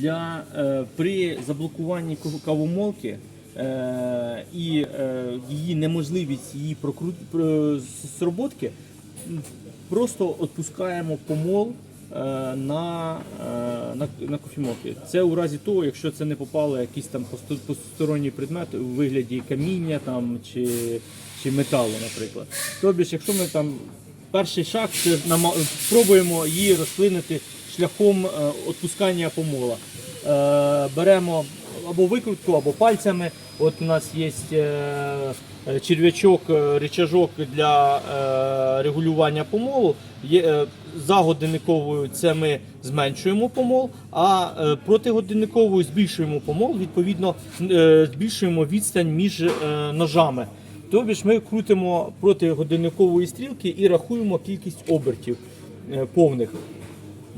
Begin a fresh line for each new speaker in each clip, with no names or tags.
для е, при заблокуванні кав- кавомолки е, і е, її неможливість її прокрут зроботки, просто відпускаємо помол на, на, на кофемолки. Це у разі того, якщо це не попало якийсь там посто- посторонній предмет у вигляді каміння там, чи, чи металу, наприклад. Тобто, якщо ми там перший шаг, це нама- спробуємо її розплинити шляхом е, відпускання помола. Е, беремо або викрутку, або пальцями. От у нас є е, черв'ячок, рычажок для регулювання помолу. За годинниковою це ми зменшуємо помол, а протигодинниковою збільшуємо помол, відповідно збільшуємо відстань між ножами. Тобі ж ми крутимо проти годинникової стрілки і рахуємо кількість обертів повних.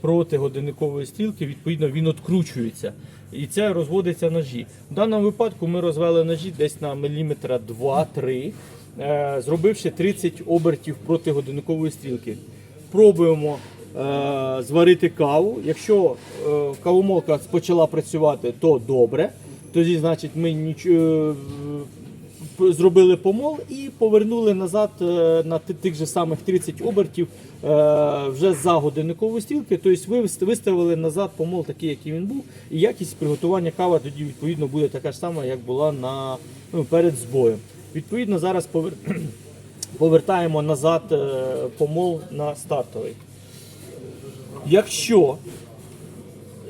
проти годинникової стрілки, відповідно він откручується. І це розводиться ножі. В даному випадку ми розвели ножі десь на міліметра 2-3, е, зробивши 30 обертів проти годинникової стрілки. Пробуємо е, зварити каву. Якщо е, кавомолка почала працювати, то добре. Тоді, значить, ми нічого зробили помол і повернули назад е, на тих же самих 30 обертів е, вже за годинникової стрілки. Тобто ви виставили назад помол такий, який він був, і якість приготування кави тоді відповідно буде така ж сама, як була на, ну, перед збоєм. Відповідно, зараз повер... повертаємо назад е, помол на стартовий. Якщо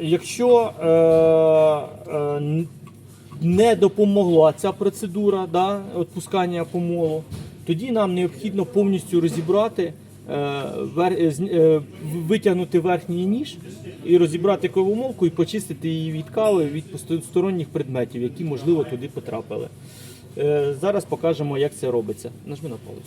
якщо е, е, не допомогла ця процедура да, відпускання помолу, тоді нам необхідно повністю розібрати, е, е, е, витягнути верхній ніж і розібрати кавомолку і почистити її від кави від посторонніх предметів, які можливо туди потрапили. Зараз покажемо, як це робиться. Нажми на паузу.